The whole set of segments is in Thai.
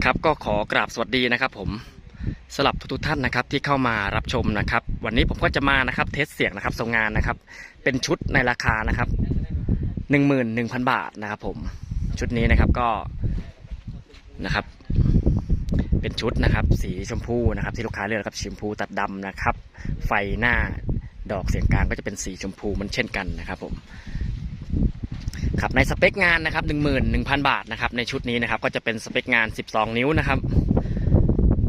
ครับก็ขอกราบสวัสดีนะครับ ผมสำหรับทุกท่านนะครับที่เข้ามารับชมนะครับ วันนี้ผมก็จะมานะครับเทสเสียงนะครับส่งงานนะครับ เป็นชุดในราคานะครับหนึ่งหมื่นหนึ่งพันบาทนะครับ ผมชุดนี้นะครับก็นะครับ เป็นชุดนะครับ สีชมพูนะครับ ที่ลูกค้าเลือกครับชมพูตัดดำนะครับ ไฟหน้าดอกเสียงกลางก็จะเป็นสีชมพูมันเช่นกันนะครับ ผม ครับในสเปคงานนะครับ 11,000 บาทนะครับในชุดนี้นะครับก็จะเป็นสเปคงาน 12 นิ้วนะครับ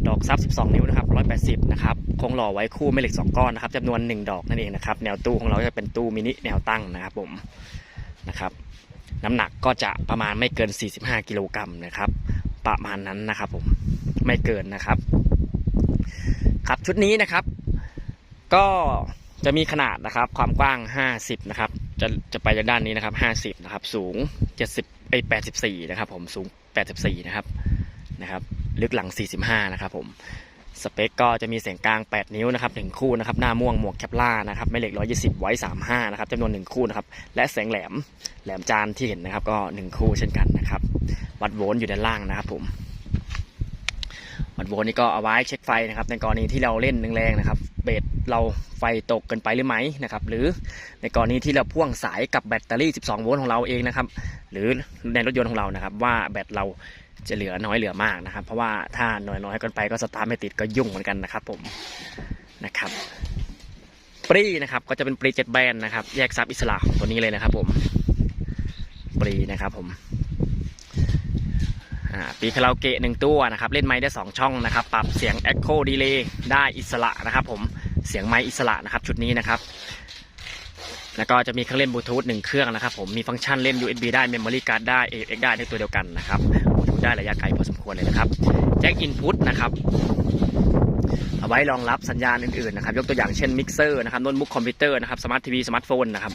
ดอกซับ 12 นิ้วนะครับ 180 นะครับคงหล่อไว้คู่แม่เหล็ก 2 ก้อนนะครับจำนวน 1 ดอกนั่นเองนะครับแนวตู้ของเราจะเป็นตู้มินิแนวตั้งนะครับผมนะครับน้ำหนักก็จะประมาณไม่เกิน 45 กิโลกรัมนะครับ ประมาณนั้นนะครับผมไม่เกินนะครับ ครับชุดนี้นะครับ ก็ จะมีขนาดนะครับความกว้าง 50 นะครับ จะจะไปด้านนี้นะครับ 50 นะครับ สูง 70ไอ84 นะครับ ผมสูง 84 นะครับนะครับ ลึกหลัง 45 นะครับ ผมสเปคก็จะมีเสียงกลาง 8 นิ้วนะครับหนึ่งคู่นะครับหน้าม่วงหมวกแคปล่านะครับไม่เหล็ก 120 ไว้ 35 นะครับจำนวน 1 คู่นะครับและแสงแหลมแหลมจานที่เห็นนะครับ ก็ 1 คู่เช่นกันนะครับ วัดโวลต์อยู่ด้านล่างนะครับผม ดโวลต์นี่ก็เอาไว้เช็คไฟนะครับ ในกรณีที่เราเล่นแรงๆนะครับ เบสเราไฟตกเกินไปหรือไหมนะครับ หรือในกรณีที่เราพ่วงสายกับแบตเตอรี่ 12 โวลต์ของเราเองนะครับ หรือในรถยนต์ของเรานะครับ ว่าแบตเราจะเหลือน้อยเหลือมากนะครับ เพราะว่าถ้าน้อยๆเกินไปก็สตาร์ทไม่ติดก็ยุ่งเหมือนกันนะครับผมนะครับปรีนะครับก็จะเป็นปรีเจ็ดแบนนะครับ แยกซับอิสระของตัวนี้เลยนะครับผมปรีนะครับผม ปีคาราโอเกะหนึ่งตัวนะครับ เล่นไม้ได้ 2 ช่องนะครับ ปรับเสียง Echo Delay ได้อิสระนะครับผม เสียงไม้อิสระนะครับชุดนี้นะครับ แล้วก็จะมีเครื่องเล่นบลูทูธหนึ่งเครื่องนะครับผม มีฟังก์ชันเล่น USB ได้ Memory Card ได้ AX ได้ในตัวเดียวกันนะครับบลูได้ระยะไกลพอสมควรเลยนะครับ แจ็คอินพุตนะครับ เอาไว้รองรับสัญญาณอื่นๆนะครับ ยกตัวอย่างเช่นมิกเซอร์นะครับโน้ตบุ๊กคอมพิวเตอร์นะครับ สมาร์ททีวี สมาร์ทโฟนนะครับ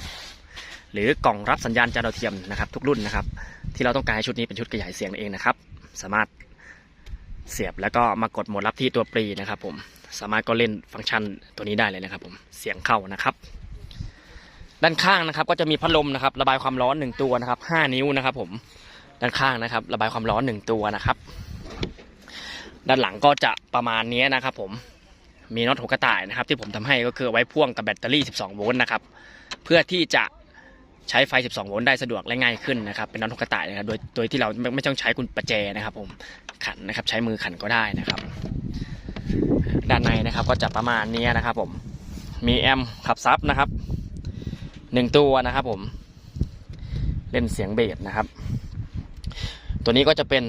หรือกล่องรับสัญญาณจานดาวเทียมนะครับทุกรุ่นนะครับ ที่เราต้องการให้ชุดนี้เป็นชุดขยายเสียงเองนะครับ สามารถเสียบแล้วก็มากดโหมดรับที่ตัวปรีนะครับผมสามารถก็เล่นฟังก์ชันตัวนี้ได้เลยนะครับผมเสียงเข้านะครับ ด้านข้างนะครับก็จะมีพัดลมนะครับ ระบายความร้อนหนึ่งตัวนะครับห้านิ้วนะครับ ผมด้านข้างนะครับ ระบายความร้อนหนึ่งตัวนะครับ ด้านหลังก็จะประมาณนี้นะครับ ผมมีน็อตหัวกระต่ายนะครับ ที่ผมทำให้ก็คือไว้พ่วงกับแบตเตอรี่ 12 โวลต์นะครับ เพื่อที่จะ ใช้ไฟ 12 โวลต์ได้สะดวกและง่ายขึ้นนะครับ เป็นน็อตกระต่ายนะครับ โดยโดยที่เราไม่ไม่ต้องใช้กุญประแจนะครับ ผม ขันนะครับ ใช้มือขันก็ได้นะครับ ด้านในนะครับก็จะประมาณนี้นะครับ ผม มีแอมป์ขับซับนะครับหนึ่งตัวนะครับ ผม เล่นเสียงเบสนะครับ ตัวนี้ก็จะเป็น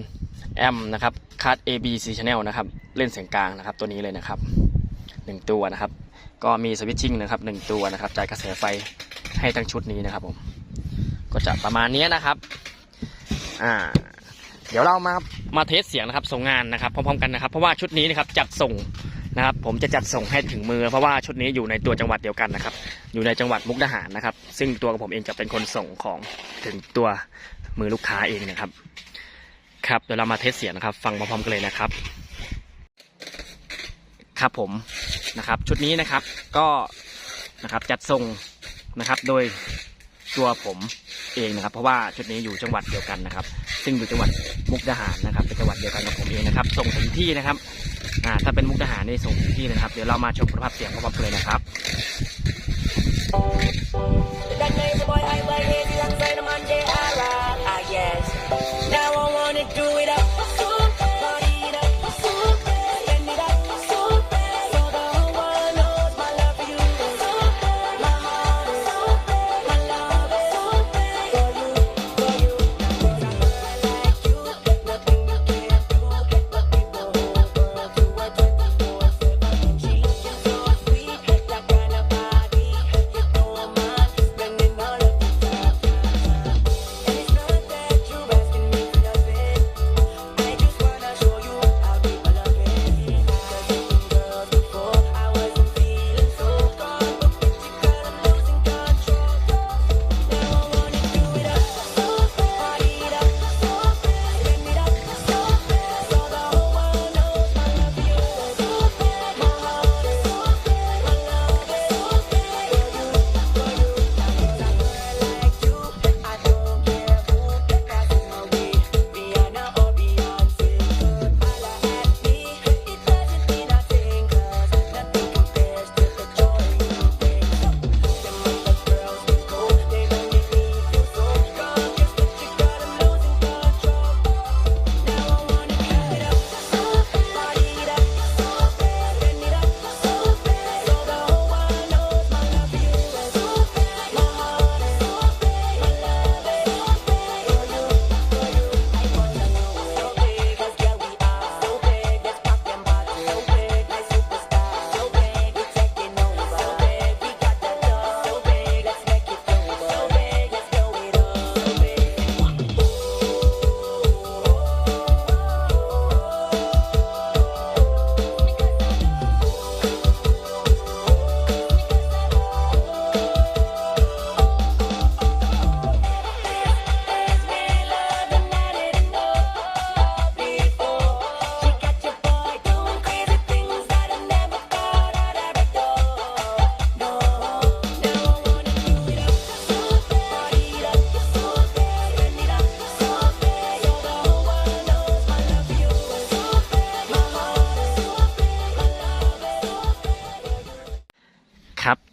แอมป์นะครับคัด ABC channel นะครับ เล่นเสียงกลางนะครับ ตัวนี้เลยนะครับหนึ่งตัวนะครับ ก็มีสวิตชิ่งนะครับหนึ่งตัวนะครับ จ่ายกระแสไฟ ให้ทั้งชุดนี้นะครับผม ก็จะประมาณนี้นะครับ อ่า เดี๋ยวเรามามาเทสเสียงนะครับ ส่งงานนะครับพร้อมๆกันนะครับ เพราะว่าชุดนี้นะครับจัดส่งนะครับ ผมจะจัดส่งให้ถึงมือ เพราะว่าชุดนี้อยู่ในตัวจังหวัดเดียวกันนะครับ อยู่ในจังหวัดมุกดาหารนะครับ ซึ่งตัวกับผมเองจะเป็นคนส่งของถึงตัวมือลูกค้าเองนะครับ ครับเดี๋ยวเรามาเทสเสียงนะครับ ฟังพร้อมๆกันเลยนะครับ ครับผมนะครับ ชุดนี้นะครับก็นะครับจัดส่ง นะครับ โดยตัวผมเองนะครับ เพราะว่าชุดนี้อยู่จังหวัดเดียวกันนะครับ ซึ่งอยู่จังหวัดมุกดาหารนะครับเป็นจังหวัดเดียวกันกับผมเองนะครับ ส่งถึงที่นะครับอ่าถ้าเป็นมุกดาหารนี่ส่งถึงที่นะครับ เดี๋ยวเรามาชมคุณภาพเสียงพร้อมๆกันเลยนะครับ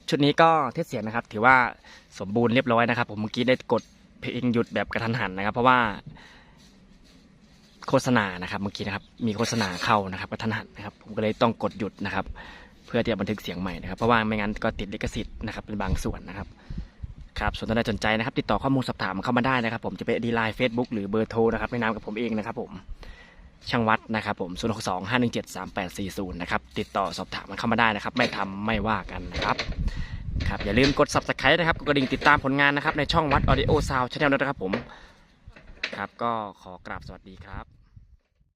ชุดนี้ก็เทสเสียงนะครับ ถือว่าสมบูรณ์เรียบร้อยนะครับ ผมเมื่อกี้ได้กดเพลงหยุดแบบกระทันหันนะครับ เพราะว่า โฆษณานะครับ เมื่อกี้นะครับ มีโฆษณาเข้านะครับกระทันหันนะครับ ผมก็เลยต้องกดหยุดนะครับ เพื่อที่จะบันทึกเสียงใหม่นะครับเพราะว่าไม่งั้นก็ติดลิขสิทธิ์นะครับเป็นบางส่วนนะครับครับส่วนท่านใดสนใจนะครับ ติดต่อข้อมูลสอบถามเข้ามาได้นะครับ ผมจะเป็นดีไลน์เฟซบุ๊กหรือเบอร์โทรนะครับในนามกับผมเองนะครับผม ช่างวัดนะครับผม 0 6 2 5 1 7 3 8 4 0 นะครับ ติดต่อสอบถามมันเข้ามาได้นะครับ ไม่ทำไม่ว่ากันนะครับครับ อย่าลืมกด subscribe นะครับ กดกระดิ่งติดตามผลงานนะครับ ในช่องวัด Audio Sound Channel นะครับผม ครับ ก็ขอกราบสวัสดีครับ